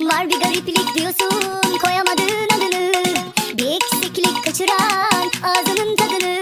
Var bir gariplik diyorsun koyamadın adını. Bir eksiklik kaçıran ağzının tadını.